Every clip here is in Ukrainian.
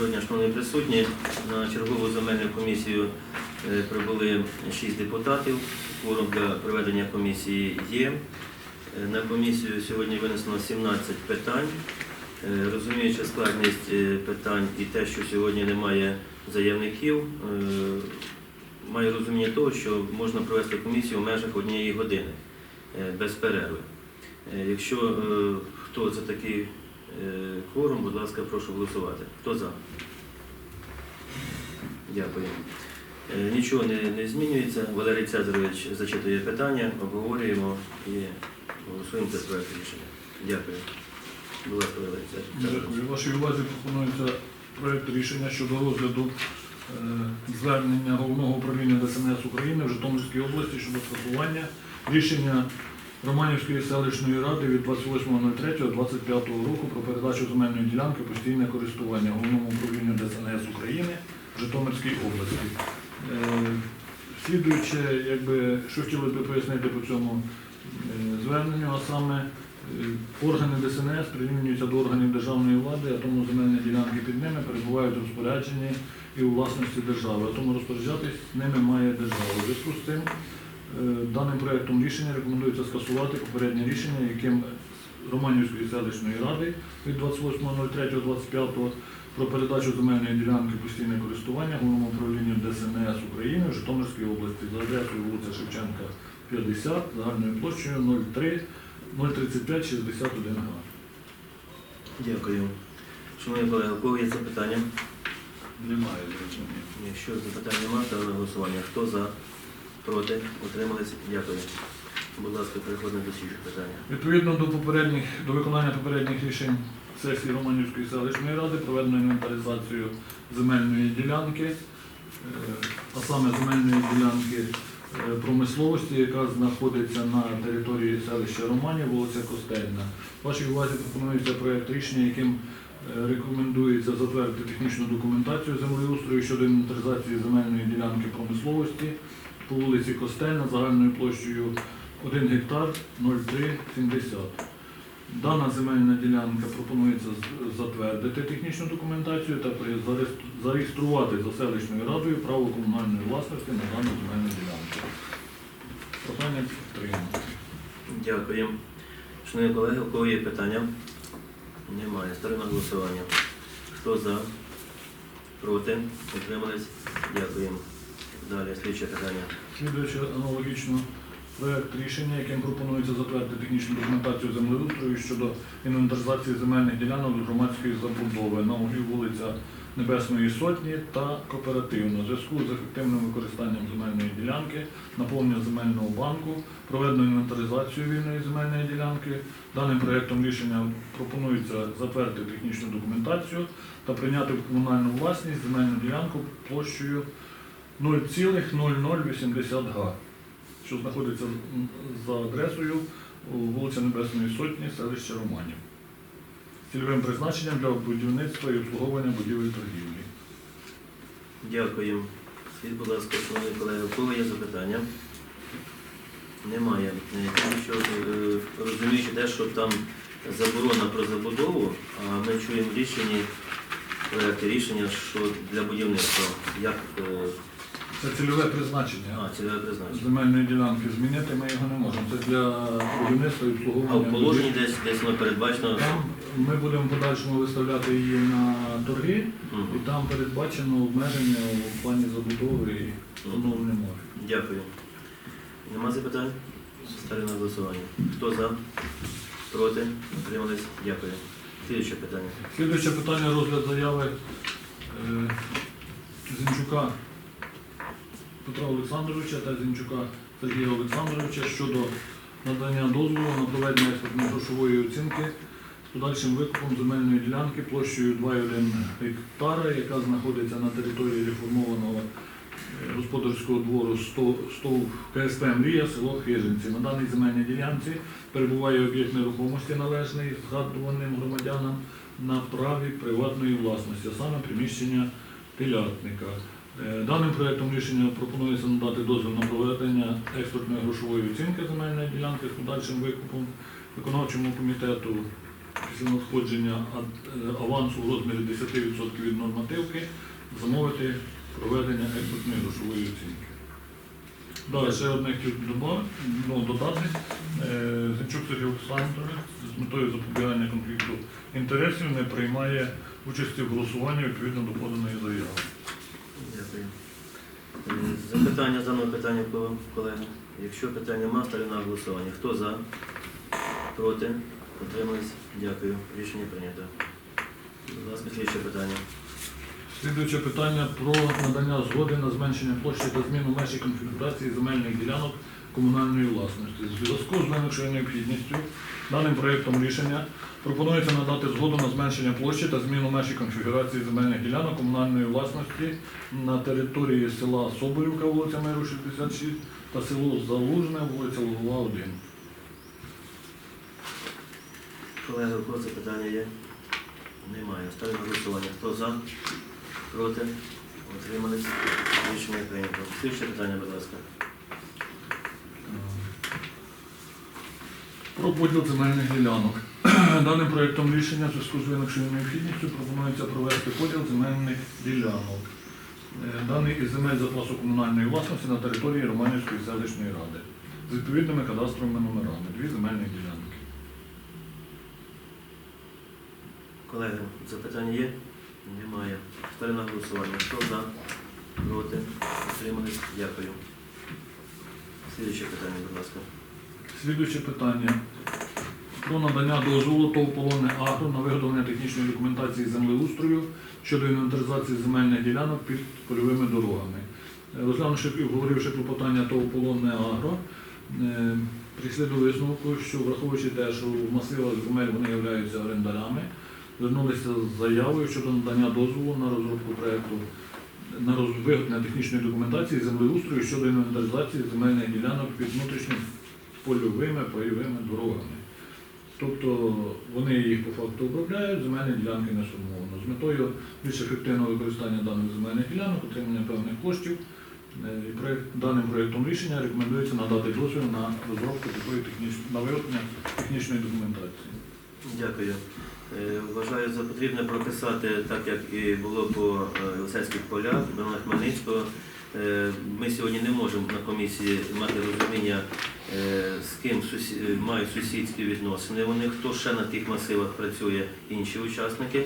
Доброго дня, шановні присутні. На чергову земельну комісію е, прибули 6 депутатів. Кворум для проведення комісії є. Е, На комісію сьогодні винесено 17 питань. Е, Розуміючи складність питань і те, що сьогодні немає заявників, маю розуміння того, що можна провести комісію в межах однієї години без перерви. Якщо хто за такий кворум, будь ласка, прошу голосувати. Хто за? Дякую. Е, Нічого не, не змінюється. Валерій Цезарович зачитує питання, обговорюємо і голосуємо за проект рішення. Дякую. Будь ласка, Валерій Цезарович. Дякую. Вашій увазі пропонується проект рішення щодо розгляду е, звернення головного управління ДСНС України в Житомирській області щодо скасування рішення Романівської селищної ради від 28.03.25 року про передачу земельної ділянки постійне користування головному управлінню ДСНС України в Житомирській області. Е, Слідуючи, що хотіли би пояснити по цьому е, зверненню, а саме Е, Органи ДСНС прирівнюються до органів державної влади, а тому земельні ділянки під ними перебувають у розпорядженні і у власності держави, а тому розпоряджатись ними має держава. У зв'язку з цим даним проектом рішення рекомендується скасувати попереднє рішення, яким Романівської селищної ради від 28.03.25 про передачу земельної ділянки постійне користування головному управлінню ДСНС України в Житомирській області за адресою вулиця Шевченка 50, загальною площею 03 035 61 га. Дякую. Шановні колеги, у кого є запитання? Немає. Якщо запитань немає, то на голосування. Хто за? Проти? Утримались? Дякую. Будь ласка, переходимо до слідчого питання. Відповідно до попередніх до виконання попередніх рішень сесії Романівської селищної ради проведено інвентаризацію земельної ділянки, е, а саме земельної ділянки е, промисловості, яка знаходиться на території селища Романів, вулиця Костельна. Вашій увазі пропонується проект рішення, яким е, рекомендується затвердити технічну документацію землеустрою щодо інвентаризації земельної ділянки промисловості по вулиці Костельна загальною площею 1 гектар 0,370. Дана земельна ділянка пропонується затвердити технічну документацію та зареєструвати за селищною радою право комунальної власності на дану земельну ділянку. Прохання підтримати. Дякую. Шановні колеги, у кого є питання? Немає. Ставлю на голосування. Хто за? Проти? Утримались? Дякую. Далі, слідче питання. Слідуючи аналогічно проект рішення, яким пропонується затвердити технічну документацію землеустрою щодо інвентаризації земельних ділянок громадської забудови на углі вулиця Небесної Сотні та Кооперативна. У зв'язку з ефективним використанням земельної ділянки, наповнення земельного банку, проведено інвентаризацію вільної земельної ділянки. Даним проектом рішення пропонується затвердити технічну документацію та прийняти в комунальну власність земельну ділянку площею 0,0080 га, що знаходиться за адресою вулиця Небесної Сотні, селище Романів. Цільовим призначенням для будівництва і обслуговування будівель торгівлі. Дякую. Скажіть, будь ласка, шановні колеги, у кого є запитання? Немає. Е, Тому що е, розуміючи те, що там заборона про забудову, а ми чуємо в рішенні, проекти рішення, що для будівництва, як е, Це цільове призначення. а, цільове призначення. Земельної ділянки змінити ми його не можемо. Це для будівництва і А обслуговування. в положенні десь десь воно передбачено. Там ми будемо в подальшому виставляти її на торги, Мгм. і там передбачено обмеження у плані забудови і не може. Дякую. Нема запитань? Ставлю на голосування. Хто за? Проти? Утримались? Дякую. Слідуюче питання. Слідуюче питання розгляд заяви е, Зінчука Петра Олександровича та Зінчука Сергія Олександровича щодо надання дозволу на проведення експертно-грошової оцінки з подальшим викупом земельної ділянки площею 2,1 гектара, яка знаходиться на території реформованого е, господарського двору СТОВ КСП Мрія, село Хижинці. На даній земельній ділянці перебуває об'єкт нерухомості належний згадуваним громадянам на праві приватної власності, а саме приміщення телятника. Е, Даним проектом рішення пропонується надати дозвіл на проведення експортної грошової оцінки земельної ділянки з подальшим викупом виконавчому комітету за надходження е, авансу в розмірі 10% від нормативки замовити проведення експертної грошової оцінки. Далі ще одне хотів ну, додати. Е, Зінчук Сергій Олександрович з метою запобігання конфлікту інтересів не приймає участі в голосуванні відповідно до поданої заяви. Е, Запитання за мною питання, колеги? Якщо питання нема, ставлю на голосування. Хто за? Проти? Утримались? Дякую. Рішення прийнято. Будь ласка, слідче питання. Слідуюче питання про надання згоди на зменшення площі та зміну межі конфігурації земельних ділянок комунальної власності. В зв'язку з виникшою необхідністю даним проєктом рішення пропонується надати згоду на зменшення площі та зміну межі конфігурації земельних ділянок комунальної власності на території села Соболівка, вулиця Миру 66 та село Залужне, вулиця Лугова 1. Колеги, у кого це питання є? Немає. Ставлю голосування. Хто за? Проти? Утримались? Рішення прийнято. Слідче питання, будь ласка. Про поділ земельних ділянок. Даним проєктом рішення в зв'язку з виникшою необхідністю пропонується провести поділ земельних ділянок. Е, Даний із земель запасу комунальної власності на території Романівської селищної ради з відповідними кадастровими номерами. Дві земельні ділянки. Колеги, запитання є? Немає. Ставлю на голосування. Хто за? Проти? Утримались? Дякую. Слідче питання, будь ласка. Слідуюче питання. Про надання дозволу ТОВ «Полонне Агро» на виготовлення технічної документації землеустрою щодо інвентаризації земельних ділянок під польовими дорогами. Е, Розглянувши і обговоривши клопотання ТОВ «Полонне Агро», е, прийшли до висновку, що враховуючи те, що в масивах земель вони являються орендарями, звернулися з заявою щодо надання дозволу на розробку проєкту на виготовлення технічної документації землеустрою щодо інвентаризації земельних ділянок під внутрішнім польовими пайовими дорогами. Тобто вони їх по факту обробляють, земельні ділянки не сформовано. З метою більш ефективного використання даних земельних ділянок, отримання певних коштів, е, і проект, даним проєктом рішення рекомендується надати дозвіл на розробку такої технічної виготовлення технічної документації. Дякую. Е, Вважаю за потрібне прописати, так як і було по е, Єлисейських полях, Богдана Хмельницького. Ми сьогодні не можемо на комісії мати розуміння, з ким е, мають сусідські відносини. Вони хто ще на тих масивах працює, інші учасники,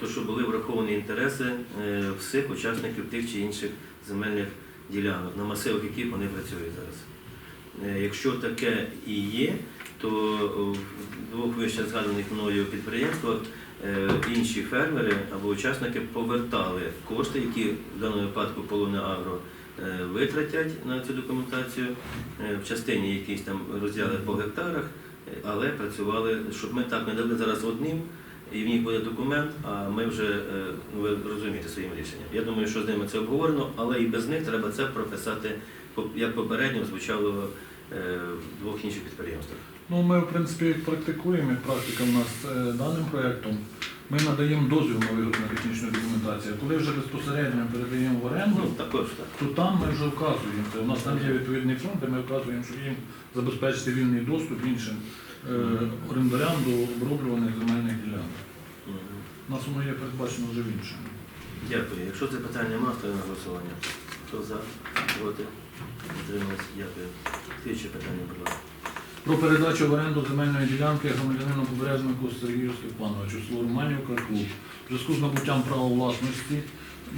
то що були враховані інтереси е, всіх учасників тих чи інших земельних ділянок, на масивах яких вони працюють зараз. Е, Якщо таке і є, то в двох вище згаданих мною підприємствах е, інші фермери або учасники повертали кошти, які в даному випадку полоне агро е, витратять на цю документацію е, в частині якісь там розділи по гектарах, е, але працювали, щоб ми так не дали зараз одним. І в них буде документ, а ми вже е, ви розумієте своїм рішенням. Я думаю, що з ними це обговорено, але і без них треба це прописати, як попередньо звучало е, в двох інших підприємствах. Ну, ми, в принципі, практикуємо, практика в нас е, даним проєктом. Ми надаємо дозвіл на виготовлення технічної документації. А Коли вже безпосередньо передаємо в оренду, Ну, також так. то там ми вже вказуємо. Це у нас там є відповідний фонд, де ми вказуємо, що їм забезпечити вільний доступ іншим е, орендарям до оброблюваних земельних ділянок. У нас воно є передбачено вже в іншому. Дякую. Якщо це питання немає, ставимо на голосування. Хто за, проти, утримались? Дякую. Слідче питання, будь ласка. Про передачу в оренду земельної ділянки громадянину Побережнику Сергію Степановичу, село Романівка, клуб. В зв'язку з набуттям права власності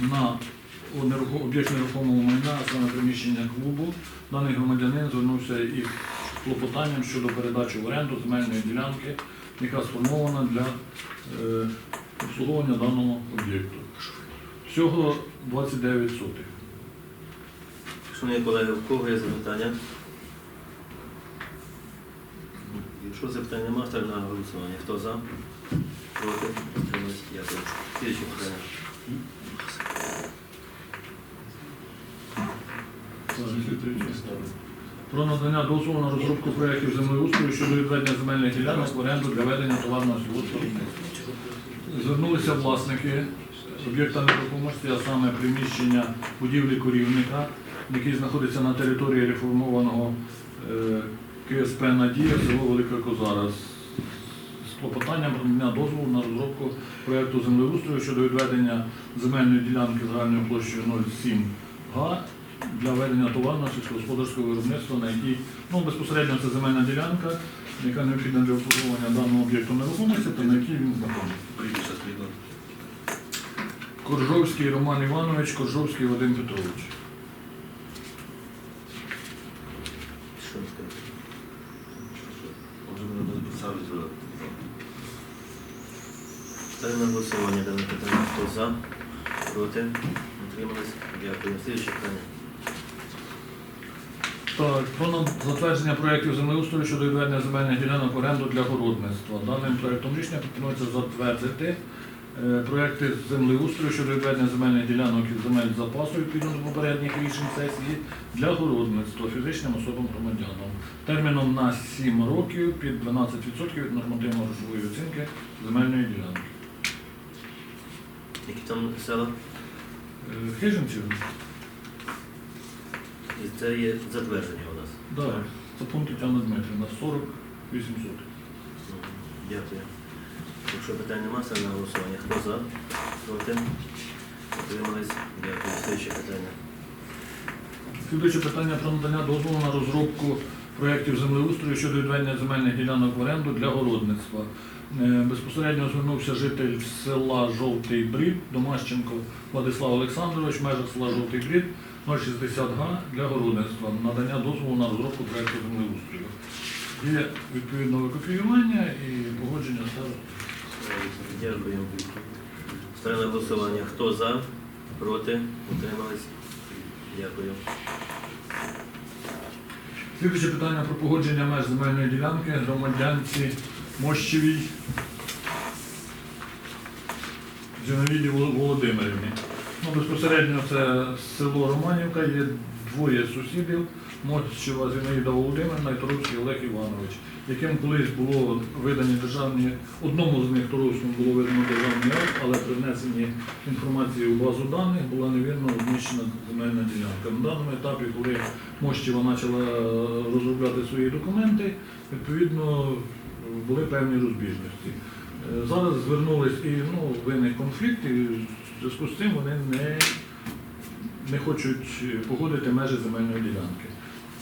на об'єкт нерухомого майна, саме приміщення клубу, даний громадянин звернувся із клопотанням щодо передачі в оренду земельної ділянки, яка сформована для е, обслуговування даного об'єкту. Всього 29 сотих. Шановні колеги, у кого є запитання? Якщо запитань немає, ставимо на голосування. Хто за, проти, утримались? Дякую. Слідче питання. Про надання дозволу на розробку проєктів землеустрою щодо відведення земельних ділянок в оренду для ведення товарного сільгоспвиробництва. Звернулися власники об'єкта нерухомості, а саме приміщення будівлі корівника, який знаходиться на території реформованого е, КСП Надія, село Велика Козара, з- клопотанням про надання дозволу на розробку проєкту землеустрою щодо відведення земельної ділянки загальною площею 0,7 га для ведення товарного сільськогосподарського виробництва, на якій ну, безпосередньо це земельна ділянка, яка необхідна для обслуговування даного об'єкту нерухомості та на якій він знаходиться. Коржовський Роман Іванович, Коржовський Вадим Петрович. Що сказати? Може, мене буде підставити зробити. Ставлю на голосування дане питання. Хто за? Проти? Утримались? Дякую. Слідуюче питання. Так, про затвердження проєктів землеустрою щодо відведення земельних ділянок оренду для городництва. Даним проєктом рішення пропонується затвердити е, проєкти землеустрою щодо відведення земельних ділянок із земель запасу відповідно до попередніх рішень сесії для городництва фізичним особам громадянам терміном на 7 років під 12% від нормативно-грошової оцінки земельної ділянки. Які там села? Хижинців? І це є затвердження у нас. Так, це пункт Тетяна Дмитрівна, 48 сотих. Мгм. Дякую. Якщо питань немає, ставлю на голосування. Хто за? Проти? Утримались? Дякую. Слідуюче питання. Слідуюче питання про надання дозволу на розробку проєктів землеустрою щодо відведення земельних ділянок в оренду для городництва. Е, Безпосередньо звернувся житель села Жовтий Брід, Домащенко Владислав Олександрович, в межах села Жовтий Брід, 060 га для городництва. Надання дозволу на розробку проєкту землеустрою. Є відповідне викопіювання і погодження старосту. Дякую. Ставлю голосування. Хто за? Проти? Утримались? Дякую. Слідуюче питання про погодження меж земельної ділянки громадянці Мощевій Зіновіді Володимирівні. Ну, безпосередньо це село Романівка, є двоє сусідів, Мощева Зінаїда Володимирівна і Торовський Олег Іванович, яким колись було видані державні, одному з них Торовському було видано державний акт, але при внесенні інформації у базу даних була невірно розміщена земельна ділянка. На даному етапі, коли Мощева почала е, розробляти свої документи, відповідно були певні розбіжності. Е, Зараз звернулись і ну, виник конфлікт, і в зв'язку з цим вони не, не хочуть погодити межі земельної ділянки.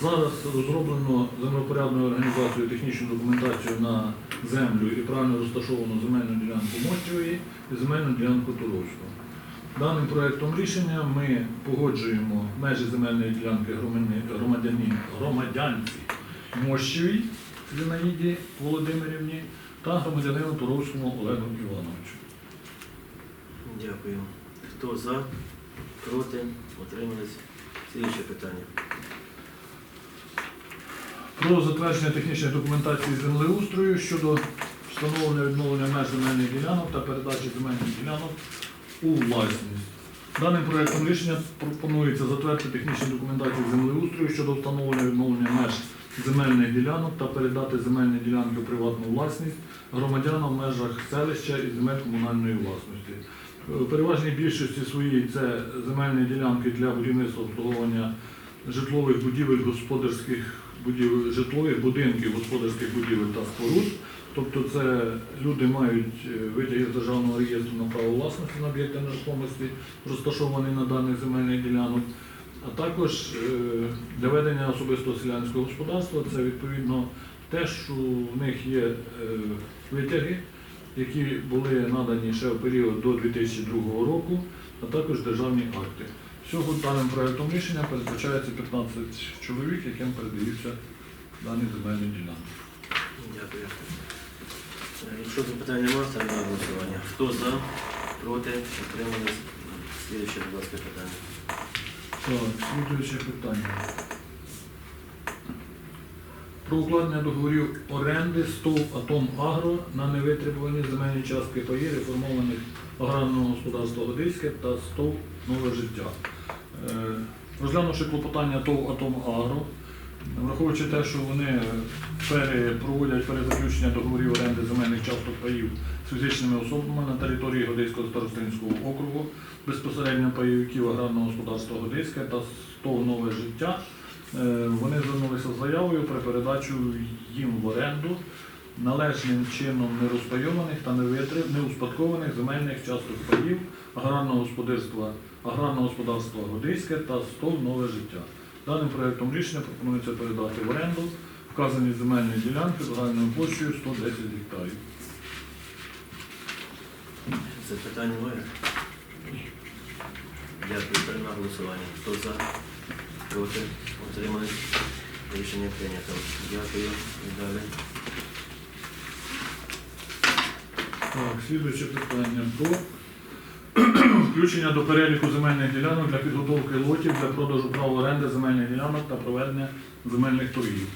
Зараз розроблено землепорядною організацією технічну документацію на землю і правильно розташовану земельну ділянку Мощевої і земельну ділянку Туровського. Даним проектом рішення ми погоджуємо межі земельної ділянки громадяні- громадянці Мощевій Зінаїді Володимирівні та громадянину Туровському Олегу Івановичу. Дякую. Хто за? Проти? Утримались? Слідуюче питання. Про затвердження технічної документації землеустрою щодо встановлення відновлення меж земельних ділянок та передачі земельних ділянок у власність. Даним проектом рішення пропонується затвердити технічну документацію землеустрою щодо встановлення відновлення меж земельних ділянок та передати земельні ділянки у приватну власність громадянам в межах селища і земель комунальної власності. У переважній більшості своїй це земельні ділянки для будівництва обслуговування житлових будівель, господарських будівель, житлових будинків, господарських будівель та споруд. Тобто це люди мають е, витяги з державного реєстру на право власності на об'єкти нерухомості, розташовані на даних земельних ділянок. А також е, для ведення особистого селянського господарства це відповідно те, що в них є е, витяги, які були надані ще в період до 2002 року, а також державні акти. Всього даним проектом рішення передбачається 15 чоловік, яким передаються дані земельні ділянки. Дякую. Е, Якщо запитань немає, ставлю на голосування. Хто за? Проти? Утримались? Слідуюче, будь ласка, питання. Так, слідуюче питання. Про укладення договорів оренди СТОВ Атом Агро на невитребувані земельні частки паї реформованих аграрного господарства Одеське та СТОВ Нове життя. Е, Розглянувши клопотання ТОВ Атом Агро, враховуючи те, що вони проводять перезаключення договорів оренди земельних часток паїв з фізичними особами на території Годейського старостинського округу, безпосередньо пайовиків аграрного господарства Годейське та СТОВ Нове життя. Е, Вони звернулися з заявою про передачу їм в оренду належним чином нерозпайованих та неуспадкованих земельних часток паїв аграрного господарства, аграрного господарства Годиське та стол нове життя. Даним проектом рішення пропонується передати в оренду вказані земельні ділянки загальною площею 110 гектарів. Запитання немає? Дякую. Ставлю на голосування. Хто за? Проти? Утримались? Рішення прийнято. Дякую. І далі. Так, слідуюче питання про включення до переліку земельних ділянок для підготовки лотів для продажу прав оренди земельних ділянок та проведення земельних торгів.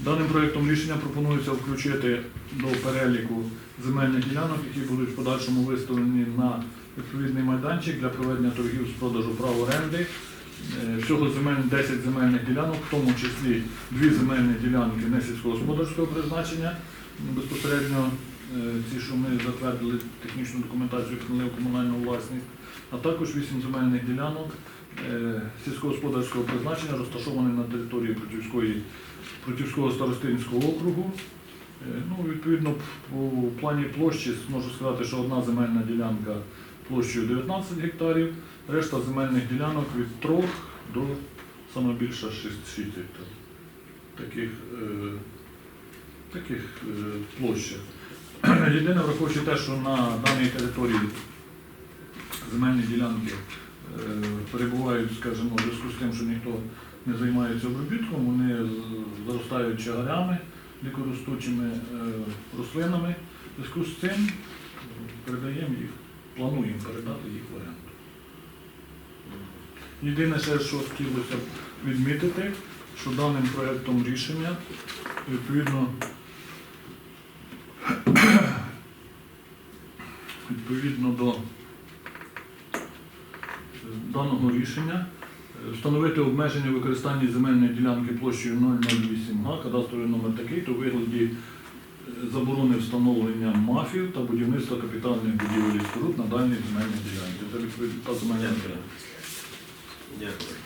Даним проєктом рішення пропонується включити до переліку земельних ділянок, які будуть в подальшому виставлені на відповідний майданчик для проведення торгів з продажу прав оренди. Е, Всього земель 10 земельних ділянок, в тому числі дві земельні ділянки не сільськогосподарського призначення, безпосередньо е, ті, що ми затвердили технічну документацію, прийняли комунальну власність, а також вісім земельних ділянок е, сільськогосподарського призначення, розташовані на території Протівського старостинського округу. Ну, відповідно, по плані площі можу сказати, що одна земельна ділянка площею 19 гектарів, решта земельних ділянок від 3 до саме більше 6, 6 гектарів. Таких, е, таких е, площах. Єдине, враховуючи те, що на даній території земельні ділянки е, перебувають, скажімо, в зв'язку з тим, що ніхто не займається обробітком, вони заростають чагарями, дикоростучими е, рослинами. В зв'язку з цим е, передаємо їх, плануємо передати їх в оренду. Єдине що хотілося відмітити, що даним проєктом рішення відповідно відповідно до е, даного рішення е, встановити обмеження використання земельної ділянки площею 008 га, кадастровий номер такий, то у вигляді заборони встановлення мафів та будівництва капітальних будівель і споруд на даній земельній ділянці. Це відповідь та земельна Дякую. ділянка. Дякую.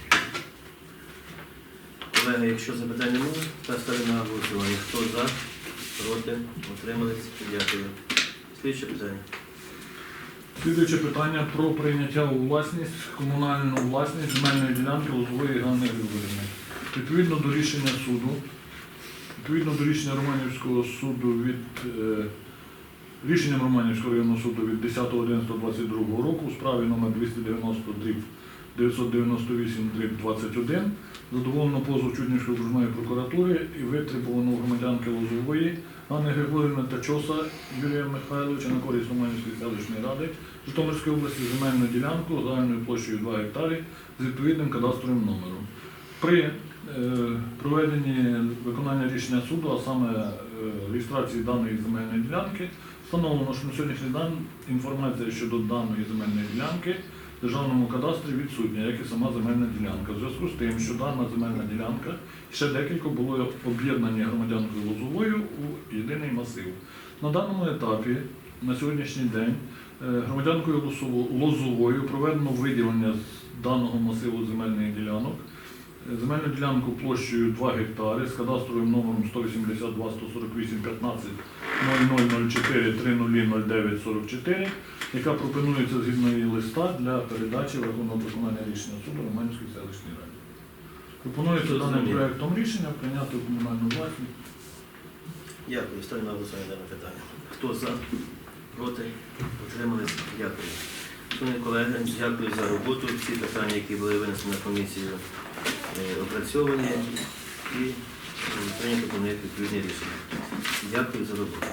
Колеги, якщо запитань немає, то ставлю на голосування. Хто за? Проти? Утримались? Дякую. Слідче питання. Слідуюче питання про прийняття у власність комунальну власність земельної ділянки Лозової Ганни Григорівни. Відповідно до рішення суду, відповідно до рішення Романівського суду від е, рішенням Романівського районного суду від 10.11.22 року у справі номер 290 дріб 998 дріб 21 задоволено позов Чуднівської окружної прокуратури і витребувано громадянки Лозової Ганни Григорівни та Чоса Юрія Михайловича на користь Романівської селищної ради Житомирської області земельну ділянку загальною площею 2 гектари з відповідним кадастровим номером. При проведенні виконання рішення суду, а саме е, реєстрації даної земельної ділянки, встановлено, що на сьогоднішній день інформація щодо даної земельної ділянки в державному кадастрі відсутня, як і сама земельна ділянка. В зв'язку з тим, що дана земельна ділянка ще декілька було об'єднані громадянкою Лозовою у єдиний масив. На даному етапі, на сьогоднішній день, е, громадянкою Лозовою проведено виділення з даного масиву земельних ділянок. Земельну ділянку площею 2 гектари з кадастровим номером 182 148 15 0004 3009 44, яка пропонується згідно її листа для передачі в рахунок виконання рішення суду Романівської селищної ради. Пропонується даним проектом рішення прийняти в комунальну власність. Дякую. Ставлю на голосування дане питання. Хто за? Проти? Утримались? Дякую. Шановні колеги, дякую за роботу. Всі питання, які були винесені на комісію, опрацьовані і е, прийнято по них відповідні рішення. Дякую за роботу.